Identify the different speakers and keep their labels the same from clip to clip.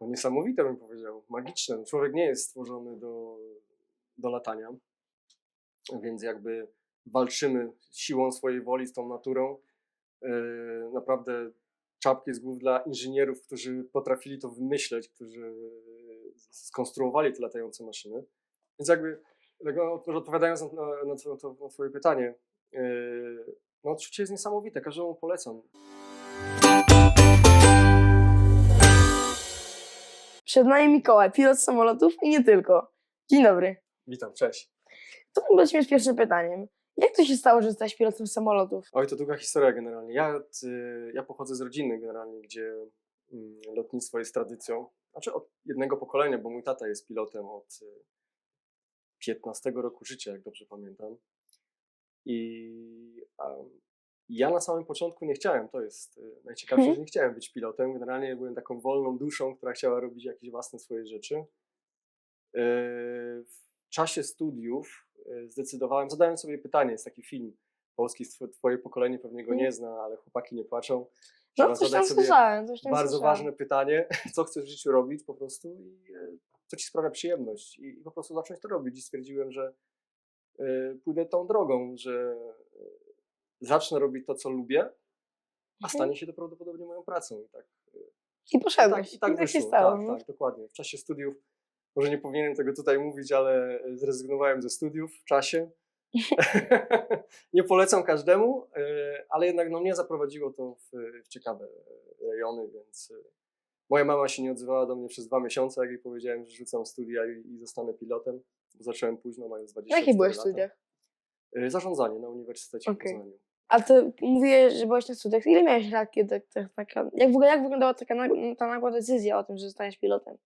Speaker 1: No niesamowite bym powiedział, magiczne. No, Człowiek nie jest stworzony do, do latania, więc jakby walczymy siłą swojej woli z tą naturą. Yy, naprawdę czapki z głów dla inżynierów, którzy potrafili to wymyśleć, którzy skonstruowali te latające maszyny. Więc jakby, odpowiadając na, na, na, twoje- na Twoje pytanie, yy, no odczucie jest niesamowite, każdemu polecam.
Speaker 2: Przed nami Mikołaj, pilot samolotów i nie tylko. Dzień dobry.
Speaker 1: Witam, cześć.
Speaker 2: To lecimy z pierwszym pytaniem. Jak to się stało, że jesteś pilotem samolotów?
Speaker 1: Oj, to długa historia generalnie. Ja, y, ja pochodzę z rodziny generalnie, gdzie mm, lotnictwo jest tradycją. Znaczy od jednego pokolenia, bo mój tata jest pilotem od y, 15 roku życia, jak dobrze pamiętam. I ja na samym początku nie chciałem, to jest y, najciekawsze,
Speaker 2: Mhm.
Speaker 1: że nie chciałem być pilotem. Generalnie byłem taką wolną duszą, która chciała robić jakieś własne swoje rzeczy. Y, W czasie studiów y, zdecydowałem, zadałem sobie pytanie, jest taki film polski, twoje pokolenie pewnie go nie zna, ale chłopaki nie płaczą.
Speaker 2: No coś tam słyszałem, coś tam
Speaker 1: bardzo
Speaker 2: słyszałem.
Speaker 1: ważne pytanie, co chcesz w życiu robić po prostu i co ci sprawia przyjemność. I, i po prostu zacząć to robić. I stwierdziłem, że e, pójdę tą drogą, że zacznę robić to, co lubię, a
Speaker 2: Mhm.
Speaker 1: stanie się to prawdopodobnie moją pracą. I tak,
Speaker 2: I
Speaker 1: i
Speaker 2: poszedłeś.
Speaker 1: tak, i tak,
Speaker 2: się
Speaker 1: wyszło.
Speaker 2: stało.
Speaker 1: Tak, tak, dokładnie. W czasie studiów, może nie powinienem tego tutaj mówić, ale e, zrezygnowałem ze studiów w czasie. nie polecam każdemu, e, ale jednak no, mnie zaprowadziło to w, w ciekawe e, rejony, więc e, moja mama się nie odzywała do mnie przez dwa miesiące, jak jej powiedziałem, że rzucam studia i, i zostanę pilotem. Bo zacząłem późno, mając 20
Speaker 2: Na jakich byłeś studiach?
Speaker 1: Zarządzanie na Uniwersytecie
Speaker 2: Okej.
Speaker 1: w Poznaniu.
Speaker 2: A ty mówiłeś, że byłeś na studiach. Ile miałeś lat, kiedy tak, taka, jak, w ogóle, jak wyglądała taka nag- ta nagła decyzja o tym, że zostaniesz pilotem?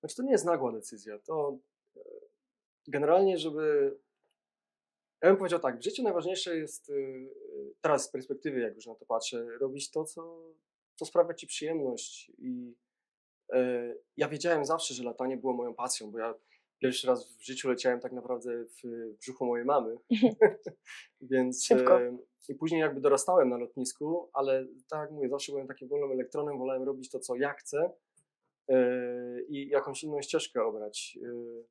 Speaker 1: Znaczy to nie jest nagła decyzja. To e, generalnie, żeby. Ja bym powiedział tak, w życiu najważniejsze jest, y, teraz z perspektywy, jak już na to patrzę, robić to, co, co sprawia ci przyjemność. I e, ja wiedziałem zawsze, że latanie było moją pasją, bo ja pierwszy raz w życiu leciałem tak naprawdę w brzuchu mojej mamy. Więc
Speaker 2: Szybko.
Speaker 1: e, i później jakby dorastałem na lotnisku, ale tak jak mówię, zawsze byłem takim wolnym elektronem, wolałem robić to, co ja chcę e, i jakąś inną ścieżkę obrać. e.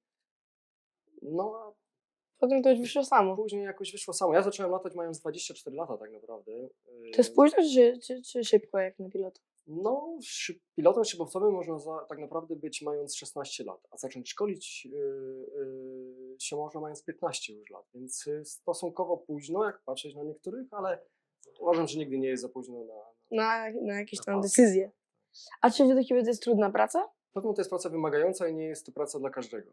Speaker 1: No a
Speaker 2: Potem to już wyszło samo.
Speaker 1: później jakoś wyszło samo. Ja zacząłem latać mając 24 lata tak naprawdę.
Speaker 2: To jest późno czy, czy, czy szybko jak na pilota?
Speaker 1: No, pilotem szybowcowym można za, tak naprawdę być mając 16 lat, a zacząć szkolić yy, yy, się można mając 15 już lat, więc y, stosunkowo późno, jak patrzeć na niektórych, ale uważam, że nigdy nie jest za późno na...
Speaker 2: Na, na jakieś
Speaker 1: Na
Speaker 2: tam
Speaker 1: pasję.
Speaker 2: decyzje. A czy według ciebie to jest trudna praca?
Speaker 1: Pewno to jest praca wymagająca i nie jest to praca dla każdego.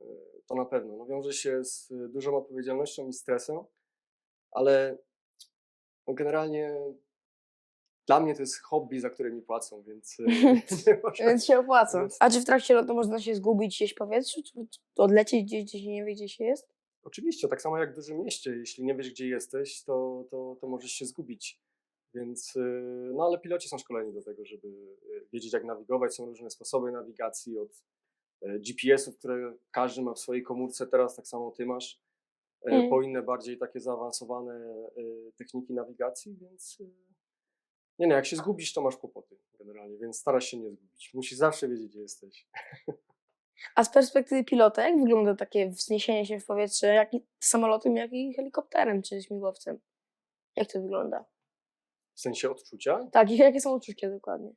Speaker 1: Yy, To na pewno. No, wiąże się z y, dużą odpowiedzialnością i stresem, ale no, generalnie dla mnie to jest hobby, za które mi płacą, więc y, nie można
Speaker 2: Więc się opłaca. A czy w trakcie lotu można się zgubić gdzieś w powietrzu? Czy czy odlecieć gdzieś, gdzie się nie wie, gdzie się jest?
Speaker 1: Oczywiście, tak samo jak w dużym mieście. Jeśli nie wiesz, gdzie jesteś, to, to, to możesz się zgubić. Więc, yy, no ale piloci są szkoleni do tego, żeby yy, wiedzieć, jak nawigować. Są różne sposoby nawigacji, od yy, GPS-ów, które każdy ma w swojej komórce, teraz tak samo ty masz, yy,
Speaker 2: Mm.
Speaker 1: po inne bardziej takie zaawansowane yy, techniki nawigacji, więc yy, nie no, jak się zgubisz, to masz kłopoty generalnie, więc starasz się nie zgubić. Musisz zawsze wiedzieć, gdzie jesteś.
Speaker 2: A z perspektywy pilota, jak wygląda takie wzniesienie się w powietrze, jak i samolotem, jak i helikopterem czy śmigłowcem? Jak to wygląda?
Speaker 1: W sensie odczucia,
Speaker 2: Tak, i jakie są uczucia dokładnie?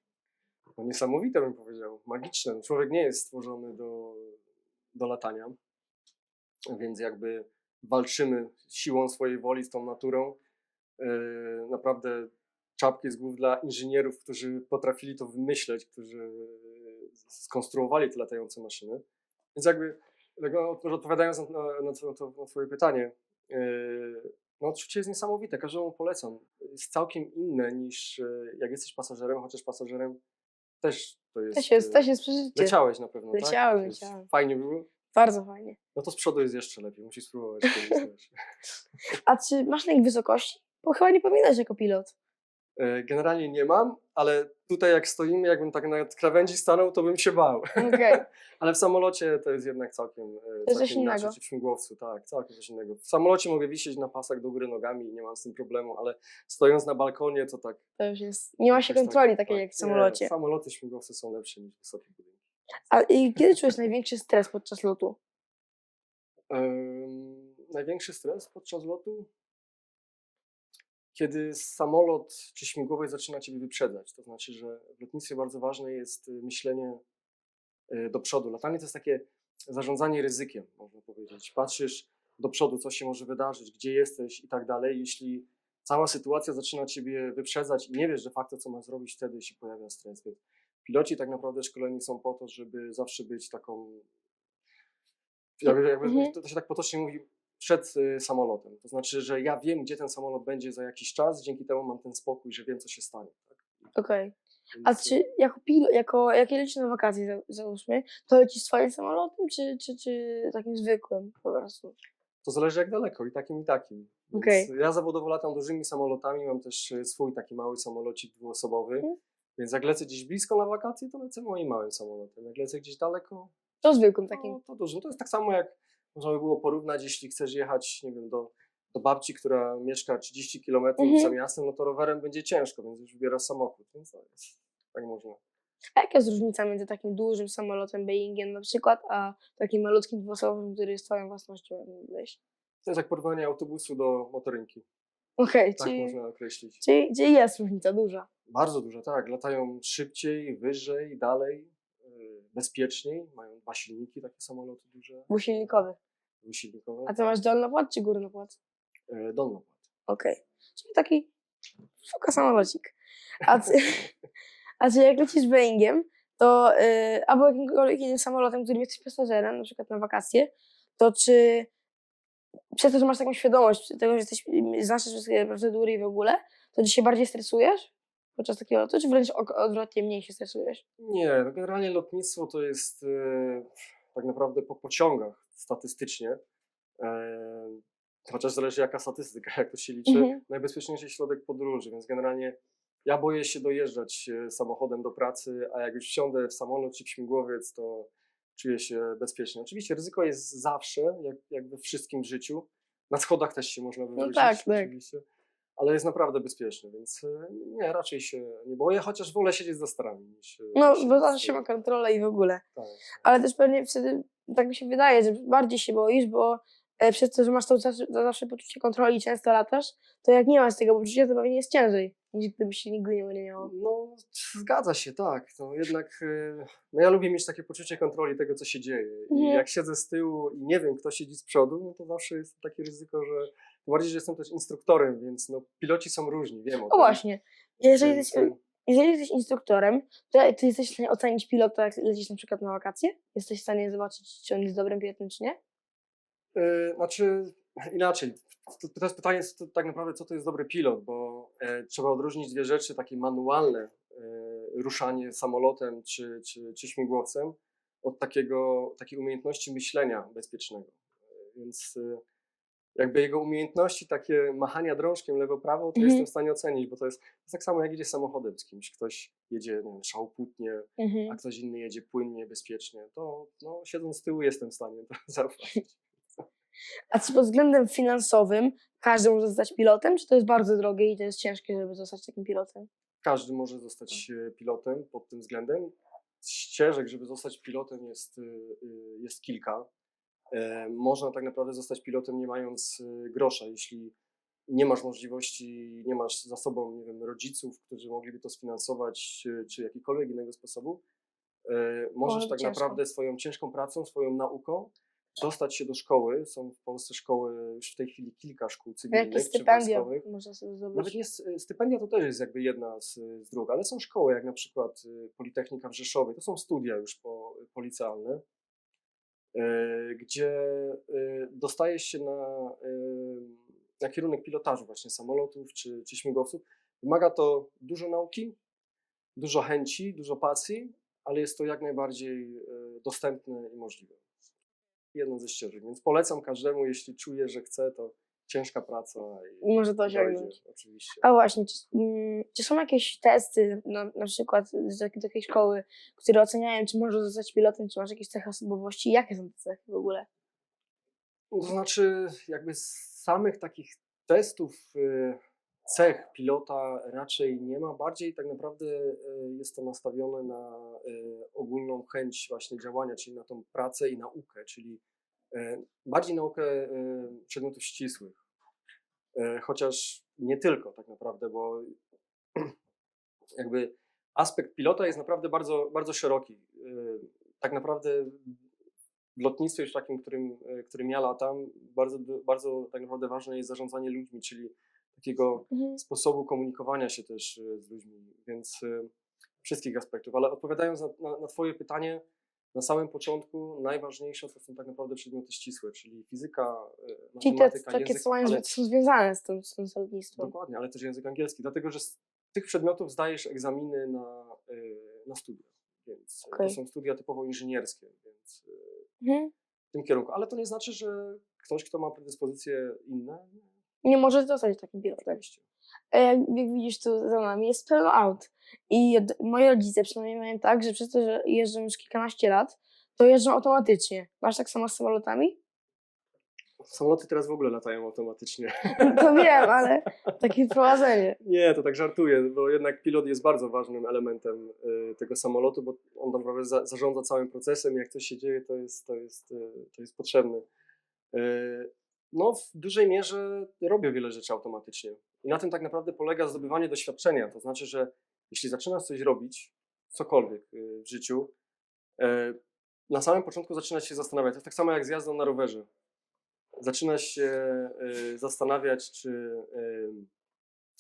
Speaker 1: no niesamowite bym powiedział, magiczne. No, Człowiek nie jest stworzony do, do latania, więc jakby walczymy siłą swojej woli z tą naturą. Yy, naprawdę czapki z głów dla inżynierów, którzy potrafili to wymyśleć, którzy skonstruowali te latające maszyny. Więc jakby, odpowiadając na, na, to- na twoje pytanie, yy, no odczucie jest niesamowite, każdemu polecam. Jest całkiem inne niż yy, jak jesteś pasażerem, chociaż pasażerem też to jest...
Speaker 2: Też jest, też jest przeżycie.
Speaker 1: Leciałeś na pewno,
Speaker 2: Leciałem,
Speaker 1: tak?
Speaker 2: Leciałem.
Speaker 1: Fajnie było?
Speaker 2: Bardzo fajnie.
Speaker 1: No to z przodu jest jeszcze lepiej, musisz spróbować.
Speaker 2: A czy masz lęk wysokości? Bo chyba nie powinieneś jako pilot.
Speaker 1: E, Generalnie nie mam, ale tutaj jak stoimy, jakbym tak na krawędzi stanął, to bym się bał.
Speaker 2: Okej.
Speaker 1: Ale w samolocie to jest jednak całkiem, e, całkiem inaczej, czy w śmigłowcu, tak, całkiem coś innego. W samolocie mogę wisieć na pasach do góry nogami i nie mam z tym problemu, ale stojąc na balkonie to tak...
Speaker 2: To już jest. Nie ma się
Speaker 1: jakoś
Speaker 2: kontroli
Speaker 1: tak,
Speaker 2: takiej
Speaker 1: tak,
Speaker 2: jak w
Speaker 1: nie,
Speaker 2: samolocie.
Speaker 1: samoloty, śmigłowce są lepsze niż wysokie budynki.
Speaker 2: A i kiedy czujesz największy stres podczas lotu?
Speaker 1: Em, największy stres podczas lotu? Kiedy samolot czy śmigłowiec zaczyna ciebie wyprzedzać. To znaczy, że w lotnictwie bardzo ważne jest y, myślenie y, do przodu. Latanie to jest takie zarządzanie ryzykiem, można powiedzieć. Patrzysz do przodu, co się może wydarzyć, gdzie jesteś i tak dalej. Jeśli cała sytuacja zaczyna ciebie wyprzedzać i nie wiesz de facto, co masz zrobić, wtedy się pojawia stres. Więc piloci tak naprawdę szkoleni są po to, żeby zawsze być taką jakby, jakby
Speaker 2: Mhm.
Speaker 1: to, to się tak potocznie mówi przed y, samolotem. To znaczy, że ja wiem, gdzie ten samolot będzie za jakiś czas, dzięki temu mam ten spokój, że wiem, co się stanie. Tak?
Speaker 2: Okej. A
Speaker 1: Więc, y,
Speaker 2: czy jako pilot, jako, jak lecisz na wakacje, za- załóżmy, to lecisz swoim samolotem, czy, czy, czy takim zwykłym po prostu?
Speaker 1: To zależy jak daleko, i takim, i takim.
Speaker 2: Okej.
Speaker 1: Ja zawodowo latam dużymi samolotami, mam też y, swój taki mały samolocik dwuosobowy.
Speaker 2: Mhm.
Speaker 1: Więc jak lecę gdzieś blisko na wakacje, to lecę moim małym samolotem. Jak lecę gdzieś daleko,
Speaker 2: To zwykłym takim.
Speaker 1: no, to dużym. To jest tak samo jak można by było porównać, jeśli chcesz jechać, nie wiem, do, do babci, która mieszka 30 km
Speaker 2: Mhm.
Speaker 1: za miastem, no to rowerem będzie ciężko, więc już wybierasz samochód. Więc to jest, tak można.
Speaker 2: A jaka jest różnica między takim dużym samolotem Boeingiem na przykład, a takim malutkim dwuosobowym, który jest twoją własnością? Weź.
Speaker 1: To jest jak porównanie autobusu do motorynki.
Speaker 2: Okej,
Speaker 1: Tak
Speaker 2: czyli,
Speaker 1: można określić.
Speaker 2: czyli, czyli jest różnica duża.
Speaker 1: Bardzo dużo, tak. Latają szybciej, wyżej, dalej, yy, bezpieczniej. Mają dwa silniki, takie samoloty duże,
Speaker 2: Dwusilnikowy. A ty masz dolnopłat czy górnopłat?
Speaker 1: Yy, Dolnopłat.
Speaker 2: Okej. Czyli taki szuka samolocik. A ty, a czy jak lecisz Boeingiem, to yy, albo jakimkolwiek innym samolotem, którym jesteś pasażerem, na przykład na wakacje, to czy przez to, że masz taką świadomość tego, że jesteś, znasz wszystkie procedury i w ogóle, to się bardziej stresujesz podczas takiego lotu, czy wręcz odwrotnie mniej się stresujesz?
Speaker 1: Nie, generalnie lotnictwo to jest e, tak naprawdę po pociągach statystycznie, e, chociaż zależy jaka statystyka, jak to się liczy,
Speaker 2: Mhm.
Speaker 1: najbezpieczniejszy środek podróży, więc generalnie ja boję się dojeżdżać e, samochodem do pracy, a jak już wsiądę w samolot czy w śmigłowiec, to czuję się bezpiecznie. Oczywiście ryzyko jest zawsze, jak, jak we wszystkim w życiu. Na schodach też się można wywrócić,
Speaker 2: tak, tak.
Speaker 1: oczywiście. Ale jest naprawdę bezpieczne, więc e, nie, raczej się nie boję, chociaż wolę siedzieć za starami niż. e,
Speaker 2: No,
Speaker 1: niż
Speaker 2: bo zawsze się ma kontrolę i w ogóle.
Speaker 1: Tak.
Speaker 2: Ale też pewnie wtedy, tak mi się wydaje, że bardziej się boisz, bo e, przez to, że masz to zawsze, to zawsze poczucie kontroli i często latasz, to jak nie masz tego poczucia, to pewnie jest ciężej, niż gdybyś się nigdy nie, miało.
Speaker 1: No, zgadza się, tak. No, jednak e, no, ja lubię mieć takie poczucie kontroli tego, co się dzieje. I
Speaker 2: Mhm.
Speaker 1: jak siedzę z tyłu i nie wiem, kto siedzi z przodu, no to zawsze jest takie ryzyko, że. Tym bardziej, że jestem też instruktorem, więc no, piloci są różni, wiem o
Speaker 2: O
Speaker 1: tym.
Speaker 2: właśnie, jeżeli
Speaker 1: Więc,
Speaker 2: jesteś, jeżeli jesteś instruktorem, to ty jesteś w stanie ocenić pilota, jak lecisz na przykład na wakacje? Jesteś w stanie zobaczyć, czy on jest dobrym pilotem, czy nie?
Speaker 1: E, Znaczy inaczej. To, to jest pytanie, co, tak naprawdę, co to jest dobry pilot, bo e, trzeba odróżnić dwie rzeczy, takie manualne, e, ruszanie samolotem czy, czy, czy śmigłowcem, od takiego, takiej umiejętności myślenia bezpiecznego. E, Więc e, jakby jego umiejętności, takie machania drążkiem lewo-prawo, to
Speaker 2: Mhm.
Speaker 1: jestem w stanie ocenić, bo to jest, to jest tak samo jak jedzie samochodem z kimś. Ktoś jedzie nie wiem, szałputnie, a
Speaker 2: Mhm.
Speaker 1: ktoś inny jedzie płynnie, bezpiecznie. To no, siedząc z tyłu jestem w stanie to zauważyć.
Speaker 2: A czy pod względem finansowym każdy może zostać pilotem, czy to jest bardzo drogie i to jest ciężkie, żeby zostać takim pilotem?
Speaker 1: Każdy może zostać e, pilotem pod tym względem. Ścieżek, żeby zostać pilotem jest, y, y, jest kilka. E, Można tak naprawdę zostać pilotem nie mając y, grosza, jeśli nie masz możliwości, nie masz za sobą nie wiem, rodziców, którzy mogliby to sfinansować, czy, jakikolwiek innego sposobu. e, Możesz
Speaker 2: Może
Speaker 1: tak
Speaker 2: ciężko.
Speaker 1: naprawdę swoją ciężką pracą, swoją nauką dostać się do szkoły. Są w Polsce szkoły, już w tej chwili kilka szkół cywilnych
Speaker 2: Jakieś
Speaker 1: czy
Speaker 2: stypendia można sobie zdobyć?
Speaker 1: Nawet nie stypendia to też jest jakby jedna z, z dróg, ale są szkoły, jak na przykład Politechnika w Rzeszowie, to są studia już po, policealne, y, gdzie y, dostajesz się na, y, na kierunek pilotażu właśnie samolotów czy, czy śmigłowców. Wymaga to dużo nauki, dużo chęci, dużo pasji, ale jest to jak najbardziej dostępne i możliwe. Jedną ze ścieżek, więc polecam każdemu, jeśli czuje, że chce, to ciężka praca
Speaker 2: I może to
Speaker 1: dojdzie,
Speaker 2: osiągnąć.
Speaker 1: oczywiście.
Speaker 2: A właśnie, czy, mm, czy są jakieś testy, na, na przykład z jakiej, takiej szkoły, które oceniają, czy możesz zostać pilotem, czy masz jakieś cechy osobowości? Jakie są te cechy w ogóle?
Speaker 1: To znaczy, jakby z samych takich testów y, cech pilota raczej nie ma. Bardziej tak naprawdę y, jest to nastawione na y, ogólną chęć właśnie działania, czyli na tą pracę i naukę, czyli bardziej naukę y, przedmiotów ścisłych. Y, Chociaż nie tylko tak naprawdę, bo jakby aspekt pilota jest naprawdę bardzo, bardzo szeroki. Tak naprawdę w lotnictwie już takim, którym, e, którym ja latam, bardzo, bardzo tak naprawdę ważne jest zarządzanie ludźmi, czyli takiego
Speaker 2: Mhm.
Speaker 1: sposobu komunikowania się też e, z ludźmi, więc e, wszystkich aspektów. Ale odpowiadając na, na, na Twoje pytanie, na samym początku najważniejsze to są tak naprawdę przedmioty ścisłe, czyli fizyka, e,
Speaker 2: Czyli te
Speaker 1: matematyka,
Speaker 2: takie
Speaker 1: język, ale,
Speaker 2: są związane z tym, z tym
Speaker 1: dokładnie, ale też język angielski, dlatego że z tych przedmiotów zdajesz egzaminy na, e, na studia, więc
Speaker 2: Okej.
Speaker 1: to są studia typowo inżynierskie, więc e,
Speaker 2: Mhm.
Speaker 1: w tym kierunku. Ale to nie znaczy, że ktoś, kto ma predyspozycje inne, nie,
Speaker 2: zostać takim pilotem.
Speaker 1: oczywiście.
Speaker 2: Jak, jak widzisz, tu za nami jest pełno aut. I moi rodzice przynajmniej mają tak, że przez to, że jeżdżą już kilkanaście lat, to jeżdżą automatycznie. Masz tak samo z samolotami?
Speaker 1: Samoloty teraz w ogóle latają automatycznie.
Speaker 2: To wiem, ale takie wprowadzenie.
Speaker 1: Nie, to tak żartuję, bo jednak pilot jest bardzo ważnym elementem y, tego samolotu, bo on tak naprawdę za, zarządza całym procesem. Jak coś się dzieje, to jest, to jest, y, to jest potrzebny. Y, No, w dużej mierze robię wiele rzeczy automatycznie. I na tym tak naprawdę polega zdobywanie doświadczenia. To znaczy, że jeśli zaczynasz coś robić, cokolwiek y, w życiu, y, na samym początku zaczynasz się zastanawiać. To jest tak samo jak z jazdą na rowerze. Zaczynasz się y, zastanawiać, czy y,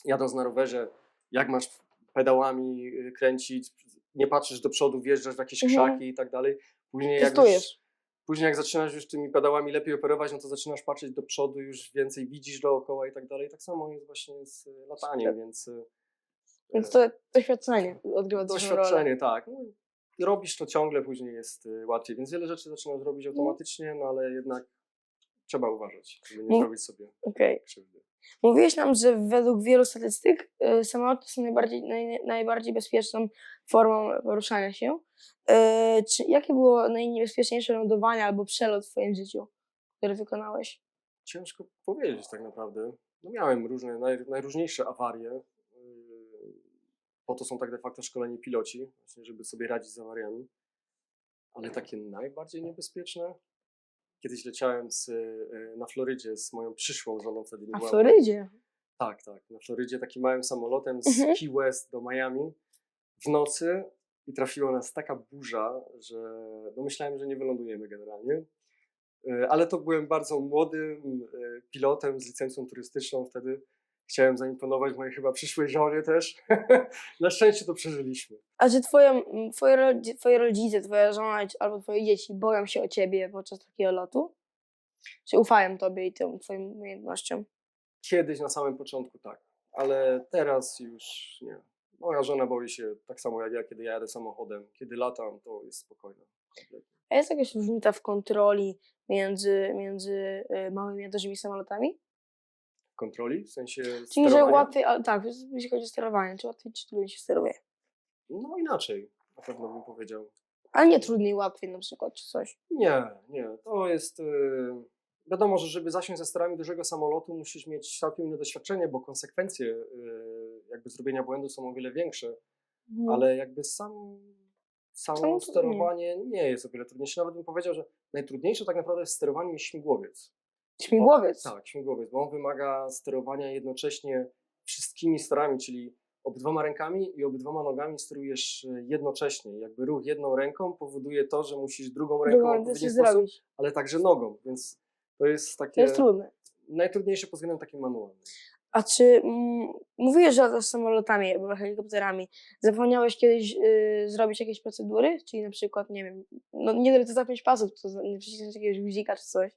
Speaker 1: jadąc na rowerze, jak masz pedałami kręcić, nie patrzysz do przodu, wjeżdżasz w jakieś
Speaker 2: Mhm.
Speaker 1: krzaki i tak dalej. Później jak, już,
Speaker 2: Testujesz.
Speaker 1: Później jak zaczynasz już tymi pedałami lepiej operować, no to zaczynasz patrzeć do przodu, już więcej widzisz dookoła i tak dalej. Tak samo jest właśnie z y, lataniem, więc y,
Speaker 2: Więc to doświadczenie odgrywa dużą rolę.
Speaker 1: doświadczenie, tak. No, robisz to ciągle, później jest y, łatwiej, więc wiele rzeczy zaczynasz robić automatycznie, no ale jednak trzeba uważać, żeby nie zrobić sobie
Speaker 2: Okej.
Speaker 1: krzywdy.
Speaker 2: Mówiłeś nam, że według wielu statystyk y, samoloty są najbardziej, naj, najbardziej bezpieczną formą poruszania się. Y, czy, jakie było najniebezpieczniejsze lądowanie albo przelot w Twoim życiu, który wykonałeś?
Speaker 1: Ciężko powiedzieć tak naprawdę. No miałem różne, naj, najróżniejsze awarie. Yy, Po to są tak de facto szkoleni piloci, żeby sobie radzić z awariami. Ale takie najbardziej niebezpieczne. Kiedyś leciałem z, yy, na Florydzie z moją przyszłą żoną, wtedy nie
Speaker 2: Na
Speaker 1: była
Speaker 2: Florydzie.
Speaker 1: Tak, tak. Na Florydzie takim małym samolotem z
Speaker 2: Mhm.
Speaker 1: Key West do Miami w nocy i trafiła nas taka burza, że no myślałem, że nie wylądujemy generalnie. E, Ale to byłem bardzo młodym e, pilotem z licencją turystyczną wtedy. Chciałem zaimponować mojej chyba przyszłej żonie też. Na szczęście to przeżyliśmy.
Speaker 2: A czy twoje, m, twoje, rodzi- twoje rodzice, twoja żona albo twoje dzieci boją się o ciebie podczas takiego lotu? Czy ufają tobie i tym twoim umiejętnościom?
Speaker 1: Kiedyś na samym początku tak, ale teraz już nie. Moja żona boi się tak samo jak ja, kiedy ja jadę samochodem. Kiedy latam, to jest spokojna. kompletnie.
Speaker 2: A jest jakaś różnica w kontroli między, między y, małymi a dużymi samolotami?
Speaker 1: Kontroli, w sensie
Speaker 2: Czyli, że
Speaker 1: sterowania?
Speaker 2: łatwiej, tak, jeśli chodzi o sterowanie, czy łatwiej, czy trudniej się steruje?
Speaker 1: No inaczej, na pewno bym powiedział.
Speaker 2: Ale nie trudniej, łatwiej na przykład, czy coś.
Speaker 1: Nie, nie, to jest... Yy, wiadomo, że żeby zasiąść za sterami dużego samolotu musisz mieć całkiem inne doświadczenie, bo konsekwencje yy, jakby zrobienia błędu są o wiele większe,
Speaker 2: Mhm.
Speaker 1: ale jakby sam, samo
Speaker 2: Samo to nie.
Speaker 1: sterowanie nie jest o wiele trudniejsze. Nawet bym powiedział, że najtrudniejsze tak naprawdę w sterowaniu jest śmigłowiec. Tak, śmigłowiec, bo on wymaga sterowania jednocześnie wszystkimi sterami, czyli obydwoma rękami i obydwoma nogami sterujesz e, jednocześnie. Jakby ruch jedną ręką powoduje to, że musisz drugą ręką w
Speaker 2: Drugą
Speaker 1: odpowiedni
Speaker 2: też
Speaker 1: sposób,
Speaker 2: zrobić.
Speaker 1: ale także nogą, więc to jest
Speaker 2: To
Speaker 1: takie
Speaker 2: jest trudne.
Speaker 1: najtrudniejsze pod względem takim manualnym.
Speaker 2: A czy mm, mówiłeś, że latasz samolotami albo helikopterami? Zapomniałeś kiedyś y, zrobić jakieś procedury? Czyli na przykład, nie wiem, no nie wiem, to zapiąć pasów, to nie przycisnąć jakiegoś guzika czy coś.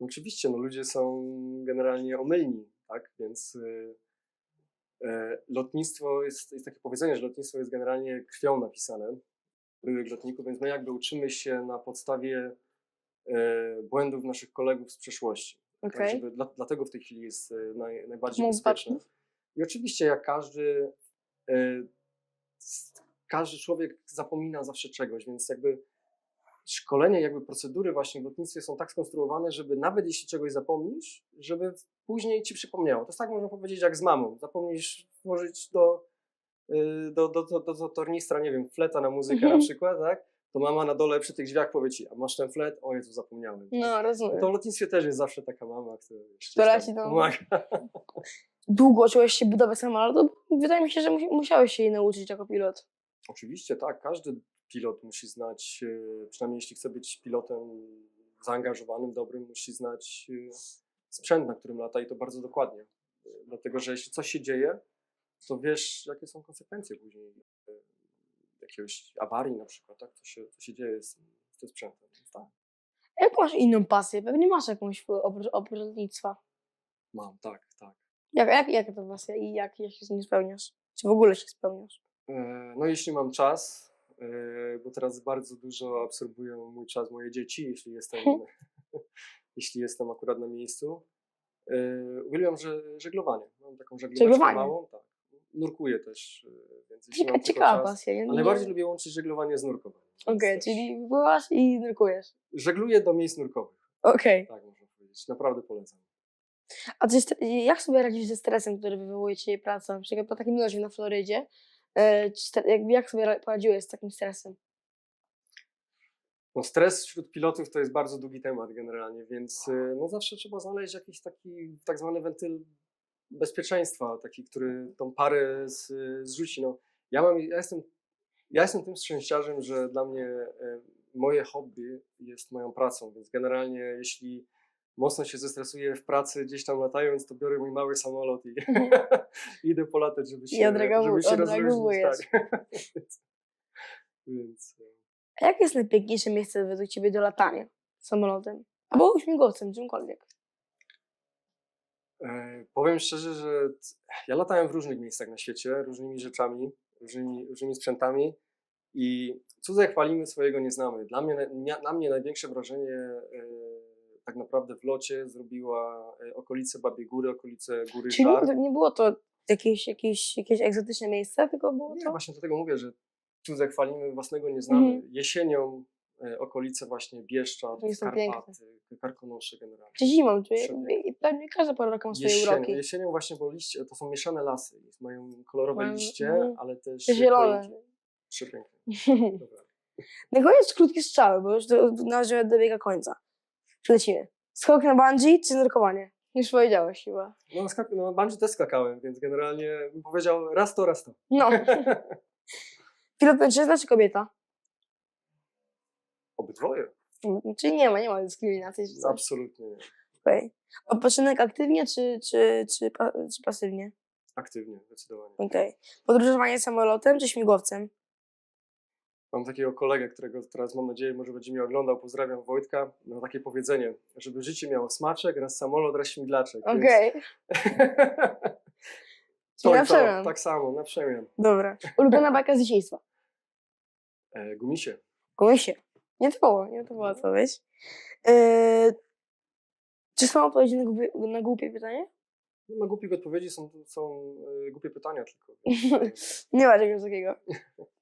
Speaker 1: Oczywiście, no ludzie są generalnie omylni, tak, więc y, e, lotnictwo jest, jest takie powiedzenie, że lotnictwo jest generalnie krwią napisane byłych lotników, więc my jakby uczymy się na podstawie e, błędów naszych kolegów z przeszłości. tak,
Speaker 2: Okej.
Speaker 1: żeby, dla, dlatego w tej chwili jest e, naj, najbardziej
Speaker 2: Mów
Speaker 1: bezpieczne. I oczywiście jak każdy, każdy człowiek zapomina zawsze czegoś, więc jakby szkolenie, jakby procedury właśnie w lotnictwie są tak skonstruowane, żeby nawet jeśli czegoś zapomnisz, żeby później ci przypomniało. To jest tak można powiedzieć jak z mamą. Zapomnisz włożyć do, y, do, do, do, do, tornistra, nie wiem, fleta na muzykę
Speaker 2: Mhm.
Speaker 1: na przykład, tak? To mama na dole przy tych drzwiach powie ci, a masz ten flet? O Jezu, zapomniałem.
Speaker 2: No, rozumiem.
Speaker 1: To w lotnictwie też jest zawsze taka mama, która,
Speaker 2: ci tam-
Speaker 1: pomaga.
Speaker 2: Długo uczyłeś się budowy samolotu? Wydaje mi się, że musi- musiałeś się jej nauczyć jako pilot.
Speaker 1: Oczywiście, tak. Każdy pilot musi znać, e, przynajmniej jeśli chce być pilotem zaangażowanym, dobrym, musi znać e, sprzęt, na którym lata i to bardzo dokładnie. Dlatego, że jeśli coś się dzieje, to wiesz, jakie są konsekwencje później e, jakiegoś awarii na przykład, tak? Co się, co się dzieje z, z tym sprzętem. Tak,
Speaker 2: Jak masz inną pasję? Pewnie masz jakąś oprócz,
Speaker 1: mam, tak, tak.
Speaker 2: Jak, jak, jak to pasja i jak, jak się z nim spełniasz? Czy w ogóle się spełniasz?
Speaker 1: E, No jeśli mam czas, bo teraz bardzo dużo absorbują mój czas moje dzieci, jeśli jestem, jeśli jestem akurat na miejscu. E, Uwielbiam że, żeglowanie. Mam taką
Speaker 2: Żeglowanie?
Speaker 1: małą, tak. Nurkuję też, e, więc
Speaker 2: Cieka, ciekawa pasja. Nie,
Speaker 1: A
Speaker 2: nie-
Speaker 1: najbardziej lubię łączyć żeglowanie z nurkowaniem.
Speaker 2: Okej,
Speaker 1: też
Speaker 2: czyli pływasz i nurkujesz.
Speaker 1: Żegluję do miejsc nurkowych,
Speaker 2: Okej.
Speaker 1: tak można powiedzieć. Naprawdę polecam.
Speaker 2: A ty, jak sobie radzisz ze stresem, który wywołuje ci jej praca? Na przykład po takim lodzie na Florydzie. E, jak sobie ra- poradziłeś z takim stresem?
Speaker 1: No, stres wśród pilotów to jest bardzo długi temat generalnie, więc y, no, zawsze trzeba znaleźć jakiś taki tak zwany wentyl bezpieczeństwa, taki, który tą parę z, zrzuci. No, ja, mam, ja, jestem, ja jestem tym szczęściarzem, że dla mnie y, moje hobby jest moją pracą, więc generalnie jeśli mocno się zestresuję w pracy gdzieś tam latając, to biorę mój mały samolot i idę polatać, żeby się,
Speaker 2: odreagowu-
Speaker 1: żeby się rozluźnić. Tak. więc, y,
Speaker 2: A jakie jest najpiękniejsze miejsce według ciebie do latania samolotem? Albo śmigłowcem, czymkolwiek.
Speaker 1: E, Powiem szczerze, że ja latałem w różnych miejscach na świecie, różnymi rzeczami, różnymi, różnymi sprzętami i cudze chwalimy, swojego nie znamy. Dla mnie, na- na mnie największe wrażenie e, tak naprawdę w locie zrobiła e, okolice Babie Góry, okolice Góry
Speaker 2: Czyli
Speaker 1: Żar.
Speaker 2: nie, było to jakieś, jakieś, jakieś egzotyczne miejsce, tylko było
Speaker 1: Nie,
Speaker 2: to...
Speaker 1: właśnie dlatego mówię, że cudze chwalimy, własnego nie znamy.
Speaker 2: Mhm.
Speaker 1: Jesienią e, okolice właśnie
Speaker 2: piękne.
Speaker 1: Karpaty, Karkonosze generalnie.
Speaker 2: Czy zimą, czy i pewnie każda pora roku ma swoje
Speaker 1: Jesienią,
Speaker 2: uroki.
Speaker 1: jesienią właśnie, bo liście, to są mieszane lasy, mają kolorowe
Speaker 2: Mają-
Speaker 1: liście,
Speaker 2: mhm.
Speaker 1: ale też
Speaker 2: Te zielone.
Speaker 1: choinki. Przepiękne. Dobra.
Speaker 2: Na koniec krótkie strzały, bo już do, na razie dobiega końca. Lecimy. Skok na bungee czy nurkowanie? Już powiedziałeś chyba.
Speaker 1: No, skak- no bungee też skakałem, więc generalnie bym powiedział raz to, raz to.
Speaker 2: No. Pilot mężczyzna czy kobieta?
Speaker 1: Obydwoje.
Speaker 2: Mm, Czyli nie ma, nie ma dyskryminacji. Czy coś.
Speaker 1: Absolutnie nie.
Speaker 2: Okej. Odpoczynek aktywnie czy, czy, czy, pa, czy pasywnie?
Speaker 1: Aktywnie, zdecydowanie.
Speaker 2: Okej. Podróżowanie samolotem czy śmigłowcem?
Speaker 1: Mam takiego kolegę, którego teraz mam nadzieję może będzie mnie oglądał, pozdrawiam Wojtka, ma takie powiedzenie, żeby życie miało smaczek, raz samolot, raz śmiglaczek.
Speaker 2: Okej. Czyli na przemian.
Speaker 1: tak samo, na przemian.
Speaker 2: Dobra. Ulubiona bajka z dzieciństwa?
Speaker 1: E, gumisie.
Speaker 2: Komisie. Nie to było, nie to była odpowiedź. Yy, czy są odpowiedzi na głupie, na głupie pytanie?
Speaker 1: No, na głupich odpowiedzi są, są e, głupie pytania tylko. więc,
Speaker 2: Nie ma czegoś takiego.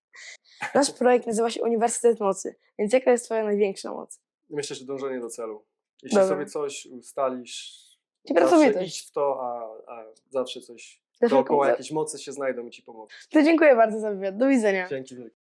Speaker 2: Nasz projekt nazywa się Uniwersytet Mocy, więc jaka jest twoja największa moc?
Speaker 1: Myślę, że dążenie do celu. Jeśli
Speaker 2: Dobra.
Speaker 1: sobie coś ustalisz,
Speaker 2: Czyli
Speaker 1: zawsze
Speaker 2: pracowitość.
Speaker 1: idź w to, a, a zawsze coś
Speaker 2: Zawsze
Speaker 1: dookoła, jakieś mocy się znajdą i ci pomogą.
Speaker 2: To dziękuję bardzo za wywiad. Do widzenia.
Speaker 1: Dzięki wielkie.